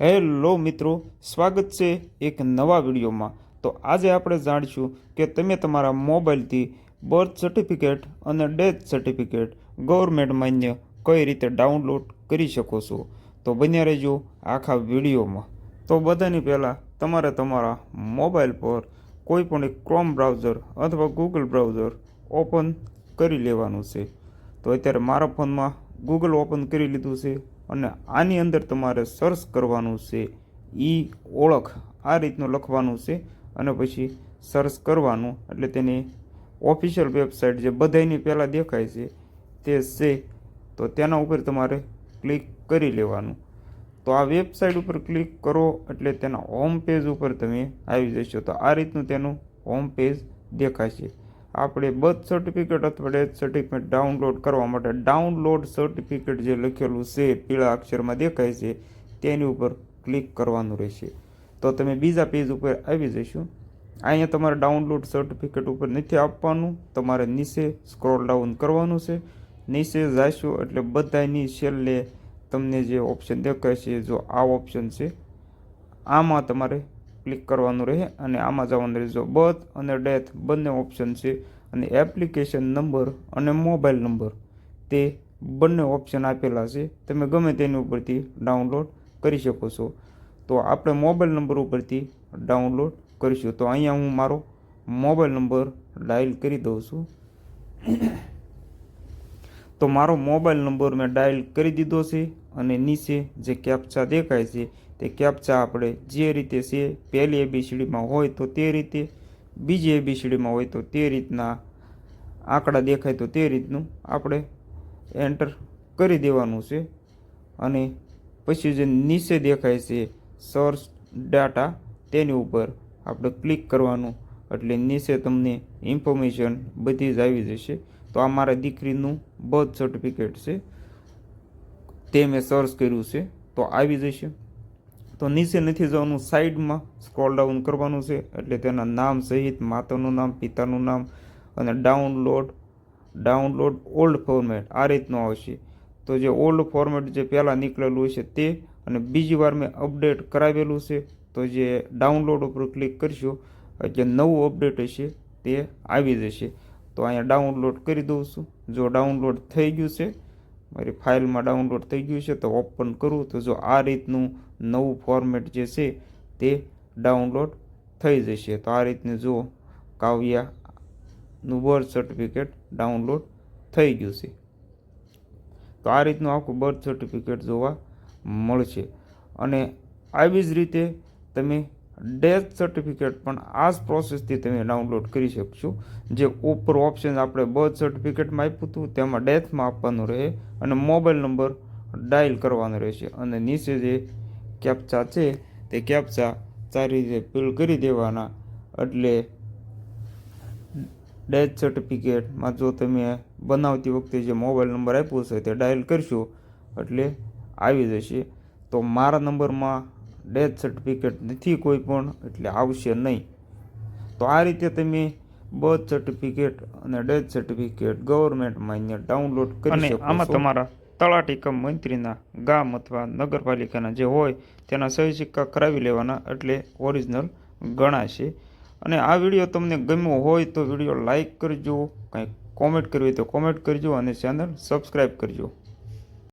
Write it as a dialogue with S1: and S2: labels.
S1: Hello મિત્રો, સ્વાગત છે એક નવા વિડીયોમાં. તો આજે આપણે જાણીશું કે તમે તમારા મોબાઈલથી બર્થ સર્ટિફિકેટ અને ડેથ સર્ટિફિકેટ ગવર્મેન્ટ માન્ય કઈ રીતે ડાઉનલોડ કરી શકો છો. તો બન્યા રહેજો આખા વિડીયોમાં. તો બધાની પહેલાં તમારે તમારા મોબાઈલ પર કોઈ પણ એક ક્રોમ બ્રાઉઝર અથવા ગૂગલ બ્રાઉઝર ઓપન કરી લેવાનું છે. તો અત્યારે મારા ફોનમાં ગૂગલ ઓપન કરી લીધું છે. અને આની અંદર તમારે સર્ચ કરવાનું છે, ઈ ઓળખ આ રીતનું લખવાનું છે અને પછી સર્ચ કરવાનું, એટલે તેની ઓફિશિયલ વેબસાઇટ જે બધાની પહેલાં દેખાય છે, તે છે. તો તેના ઉપર તમારે ક્લિક કરી લેવાનું. તો આ વેબસાઇટ ઉપર ક્લિક કરો, એટલે તેના હોમ પેજ ઉપર તમે આવી જશો. તો આ રીતનું તેનું હોમ પેજ દેખાશે. આપણે બર્થ સર્ટિફિકેટ અથવા ડેથ સર્ટિફિકેટ ડાઉનલોડ કરવા માટે ડાઉનલોડ સર્ટિફિકેટ જે લખેલું છે, પીળા અક્ષરમાં દેખાય છે, તેની ઉપર ક્લિક કરવાનું રહેશે. તો તમે બીજા પેજ ઉપર આવી જશો. અહીંયા તમારે ડાઉનલોડ સર્ટિફિકેટ ઉપર નથી આપવાનું. તમારે નીચે સ્ક્રોલ ડાઉન કરવાનું છે. નીચે જશો એટલે બધાની છેલ્લે તમને જે ઓપ્શન દેખાય છે જો આ ઓપ્શન છે, આમાં તમારે ક્લિક કરવાનું રહે અને આમાં જવાનું રહેશે બર્થ અને ડેથ બંને ઓપ્શન છે અને એપ્લિકેશન નંબર અને મોબાઈલ નંબર. તે બંને ઓપ્શન આપેલા છે. તમે ગમે તેની ઉપરથી ડાઉનલોડ કરી શકો છો. તો આપણે મોબાઈલ નંબર ઉપરથી ડાઉનલોડ કરીશું. તો અહીંયા હું મારો મોબાઈલ નંબર ડાયલ કરી દઉં છું. તો મારો મોબાઈલ નંબર મેં ડાયલ કરી દીધો છે અને નીચે જે કેપ્ચા દેખાય છે, તે કેપ્ચા આપણે જે રીતે છે, પહેલી એબીસીડીમાં હોય તો તે રીતે, બીજી એબીસીડીમાં હોય તો તે રીતના, આંકડા દેખાય તો તે રીતનું આપણે એન્ટર કરી દેવાનું છે. અને પછી જે નીચે દેખાય છે સર્ચ ડાટા તેની ઉપર આપણે ક્લિક કરવાનું, એટલે નીચે તમને ઇન્ફોર્મેશન બધી જ આવી જશે. તો આ મારા દીકરીનું બર્થ સર્ટિફિકેટ છે. તે મેં સર્ચ કર્યું છે. તો આવી જશે. તો નીચે નથી જવાનું સાઈડમાં સ્ક્રોલ ડાઉન કરવાનું છે. એટલે તેના નામ સહિત, માતાનું નામ, પિતાનું નામ અને ડાઉનલોડ ડાઉનલોડ ઓલ્ડ ફોર્મેટ આ રીતનું આવશે. તો જે ઓલ્ડ ફોર્મેટ જે પહેલાં નીકળેલું છે તે અને બીજી વાર મેં અપડેટ કરાવેલું છે. તો જે ડાઉનલોડ ઉપર ક્લિક કરશો, જે નવું અપડેટ હશે તે આવી જશે. તો અહીંયા ડાઉનલોડ કરી દઉં છું. જો ડાઉનલોડ થઈ ગયું છે, મારી ફાઇલમાં ડાઉનલોડ થઈ ગયું છે, તો ઓપન કરું, તો જો આ રીતનું નવું ફોર્મેટ જે છે તે ડાઉનલોડ થઈ જશે. તો આ રીતનું જો કાવ્યાનું બર્થ સર્ટિફિકેટ ડાઉનલોડ થઈ ગયું છે. તો આ રીતનું આખું બર્થ સર્ટિફિકેટ જોવા મળશે. અને આવી જ રીતે તમે ડેથ સર્ટિફિકેટ પણ આ જ પ્રોસેસથી તમે ડાઉનલોડ કરી શકશો. જે ઉપર ઓપ્શન આપણે બર્થ સર્ટિફિકેટમાં આપ્યું હતું, તેમાં ડેથમાં આપવાનું રહે અને મોબાઈલ નંબર ડાયલ કરવાનો રહેશે. અને નીચે જે કેપ્ચા છે, તે કેપ્ચા સારી રીતે ફિલ કરી દેવાના. એટલે ડેથ સર્ટિફિકેટમાં જો તમે બનાવતી વખતે જે મોબાઈલ નંબર આપ્યો છે તે ડાયલ કરશો, એટલે આવી જશે. તો મારા નંબરમાં ડેથ સર્ટિફિકેટ નથી કોઈ પણ એટલે આવશે નહીં. તો આ રીતે તમે બર્થ સર્ટિફિકેટ અને ડેથ સર્ટિફિકેટ ગવર્મેન્ટ માન્ય ડાઉનલોડ કરી અને આમાં તમારા તલાટી કમ મંત્રીના ગામ અથવા નગરપાલિકાના જે હોય તેના સહી સિક્કા કરાવી લેવાના એટલે ઓરિજિનલ ગણાશે. અને આ વીડિયો તમને ગમ્યો હોય તો વીડિયો લાઇક કરજો કંઈક કોમેન્ટ કરવી હોય તો કોમેન્ટ કરજો અને ચેનલ સબસ્ક્રાઈબ કરજો.